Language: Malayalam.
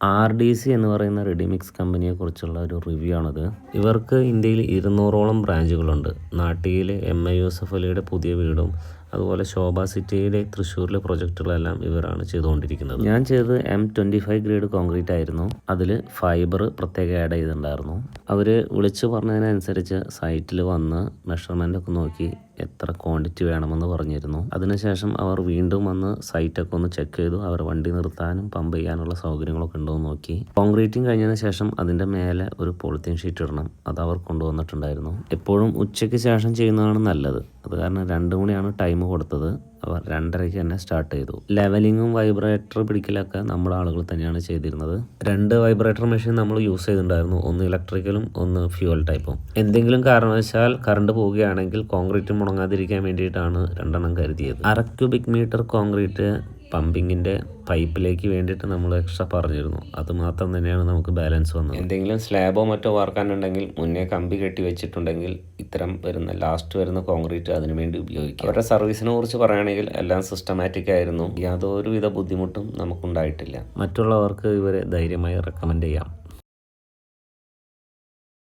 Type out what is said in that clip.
ആർ ഡി സി എന്ന് പറയുന്ന റെഡിമിക്സ് കമ്പനിയെക്കുറിച്ചുള്ള ഒരു റിവ്യൂ ആണത്. ഇവർക്ക് ഇന്ത്യയിൽ ഇരുന്നൂറോളം ബ്രാഞ്ചുകളുണ്ട് നാട്ടിയിൽ എം എ യൂസഫ് അലിയുടെ പുതിയ വീടും അതുപോലെ ശോഭ സിറ്റിയിലെ തൃശ്ശൂരിലെ പ്രൊജക്റ്റുകളെല്ലാം ഇവരാണ് ചെയ്തുകൊണ്ടിരിക്കുന്നത്. ഞാൻ ചെയ്തത് M twenty five grade concrete ആയിരുന്നു. അതിൽ ഫൈബർ പ്രത്യേകം ആഡ് ചെയ്തിട്ടുണ്ടായിരുന്നു. അവർ വിളിച്ച് പറഞ്ഞതിനനുസരിച്ച് സൈറ്റിൽ വന്ന് മെഷർമെന്റ് ഒക്കെ നോക്കി എത്ര ക്വാണ്ടിറ്റി വേണമെന്ന് പറഞ്ഞിരുന്നു. അതിനുശേഷം അവർ വീണ്ടും വന്ന് സൈറ്റൊക്കെ ഒന്ന് ചെക്ക് ചെയ്തു. അവർ വണ്ടി നിർത്താനും പമ്പ് ചെയ്യാനുള്ള സൗകര്യങ്ങളൊക്കെ ഉണ്ടോ എന്ന് നോക്കി. കോൺക്രീറ്റിംഗ് കഴിഞ്ഞതിന് ശേഷം അതിന്റെ മേലെ ഒരു പോളിത്തീൻ ഷീറ്റ് ഇടണം. അത് അവർ കൊണ്ടുവന്നിട്ടുണ്ടായിരുന്നു. എപ്പോഴും ഉച്ചയ്ക്ക് ശേഷം ചെയ്യുന്നതാണ് നല്ലത്. അത് കാരണം രണ്ട് മണിയാണ് ടൈം കൊടുത്തത്. അവർ രണ്ടരയ്ക്ക് തന്നെ സ്റ്റാർട്ട് ചെയ്തു. ലെവലിങ്ങും വൈബ്രേറ്റർ പിടിക്കലൊക്കെ നമ്മുടെ ആളുകൾ തന്നെയാണ് ചെയ്തിരുന്നത്. രണ്ട് വൈബ്രേറ്റർ മെഷീൻ നമ്മൾ യൂസ് ചെയ്തിട്ടുണ്ടായിരുന്നു. ഒന്ന് ഇലക്ട്രിക്കലും ഒന്ന് ഫ്യൂവൽ ടൈപ്പും എന്തെങ്കിലും കാരണവശാൽ കറണ്ട് പോവുകയാണെങ്കിൽ കോൺക്രീറ്റ് മുടങ്ങാതിരിക്കാൻ വേണ്ടിയിട്ടാണ് രണ്ടെണ്ണം കരുതിയത്. അര ക്യൂബിക് മീറ്റർ കോൺക്രീറ്റ് പമ്പിങ്ങിന്റെ പൈപ്പിലേക്ക് വേണ്ടിയിട്ട് നമ്മൾ എക്സ്ട്രാ പറഞ്ഞിരുന്നു. അത് മാത്രം തന്നെയാണ് നമുക്ക് ബാലൻസ് വന്നത്. എന്തെങ്കിലും സ്ലാബോ മറ്റോ വാർക്കാനുണ്ടെങ്കിൽ മുന്നേ കമ്പി കെട്ടി വെച്ചിട്ടുണ്ടെങ്കിൽ ഇത്തരം വരുന്ന ലാസ്റ്റ് വരുന്ന കോൺക്രീറ്റ് അതിനു വേണ്ടി ഉപയോഗിക്കാം. അവരുടെ സർവീസിനെ കുറിച്ച് പറയുകയാണെങ്കിൽ എല്ലാം സിസ്റ്റമാറ്റിക് ആയിരുന്നു. യാതൊരുവിധ ബുദ്ധിമുട്ടും നമുക്കുണ്ടായിട്ടില്ല. മറ്റുള്ളവർക്ക് ഇവരെ ധൈര്യമായി റെക്കമെൻഡ് ചെയ്യാം.